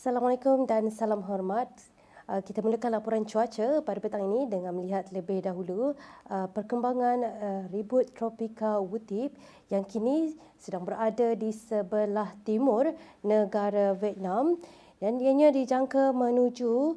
Assalamualaikum dan salam hormat. Uh, kita mulakan laporan cuaca pada petang ini dengan melihat lebih dahulu uh, perkembangan uh, ribut tropika Wutip yang kini sedang berada di sebelah timur negara Vietnam dan ianya dijangka menuju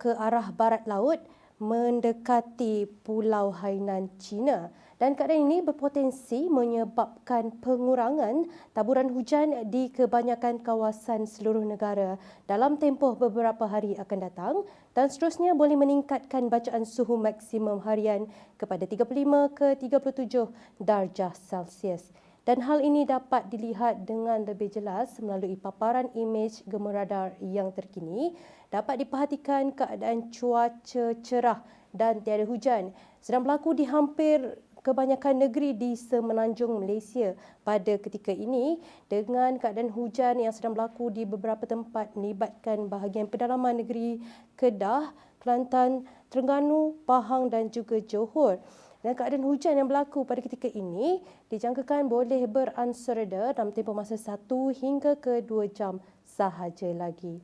ke arah barat laut mendekati Pulau Hainan China dan keadaan ini berpotensi menyebabkan pengurangan taburan hujan di kebanyakan kawasan seluruh negara dalam tempoh beberapa hari akan datang dan seterusnya boleh meningkatkan bacaan suhu maksimum harian kepada 35 ke 37 darjah Celsius. Dan hal ini dapat dilihat dengan lebih jelas melalui paparan imej gemeradar yang terkini. Dapat diperhatikan keadaan cuaca cerah dan tiada hujan sedang berlaku di hampir kebanyakan negeri di semenanjung Malaysia pada ketika ini dengan keadaan hujan yang sedang berlaku di beberapa tempat melibatkan bahagian pedalaman negeri Kedah, Kelantan, Terengganu, Pahang dan juga Johor. Dan keadaan hujan yang berlaku pada ketika ini dijangkakan boleh beransur reda dalam tempoh masa 1 hingga ke 2 jam sahaja lagi.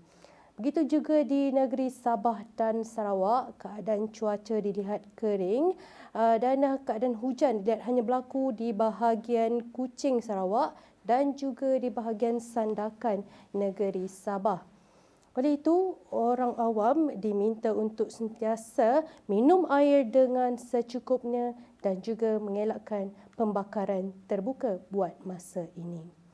Begitu juga di negeri Sabah dan Sarawak, keadaan cuaca dilihat kering uh, dan keadaan hujan dilihat hanya berlaku di bahagian Kuching Sarawak dan juga di bahagian Sandakan negeri Sabah. Oleh itu, orang awam diminta untuk sentiasa minum air dengan secukupnya dan juga mengelakkan pembakaran terbuka buat masa ini.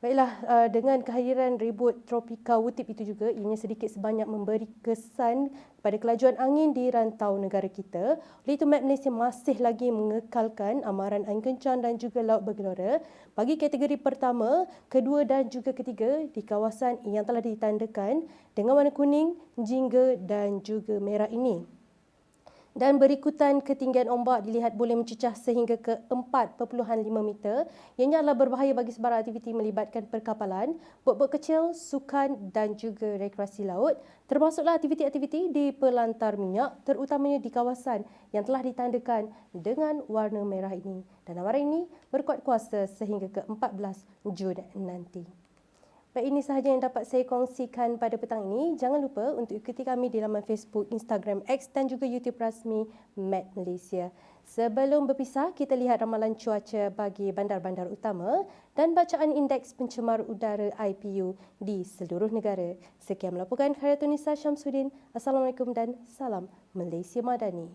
Baiklah, uh, dengan kehadiran ribut tropika Wutip itu juga, ianya sedikit sebanyak memberi kesan pada kelajuan angin di rantau negara kita. Oleh itu, Map Malaysia masih lagi mengekalkan amaran angin kencang dan juga laut bergelora bagi kategori pertama, kedua dan juga ketiga di kawasan yang telah ditandakan dengan warna kuning, jingga dan juga merah ini dan berikutan ketinggian ombak dilihat boleh mencecah sehingga ke 4.5 meter. Ianya adalah berbahaya bagi sebarang aktiviti melibatkan perkapalan, bot-bot kecil, sukan dan juga rekreasi laut, termasuklah aktiviti-aktiviti di pelantar minyak terutamanya di kawasan yang telah ditandakan dengan warna merah ini. Dan amaran ini berkuat kuasa sehingga ke 14 Jun nanti. Baik, ini sahaja yang dapat saya kongsikan pada petang ini. Jangan lupa untuk ikuti kami di laman Facebook, Instagram X dan juga YouTube rasmi MAT Malaysia. Sebelum berpisah, kita lihat ramalan cuaca bagi bandar-bandar utama dan bacaan indeks pencemar udara IPU di seluruh negara. Sekian melaporkan Khairatun Nisa Syamsuddin. Assalamualaikum dan salam Malaysia Madani.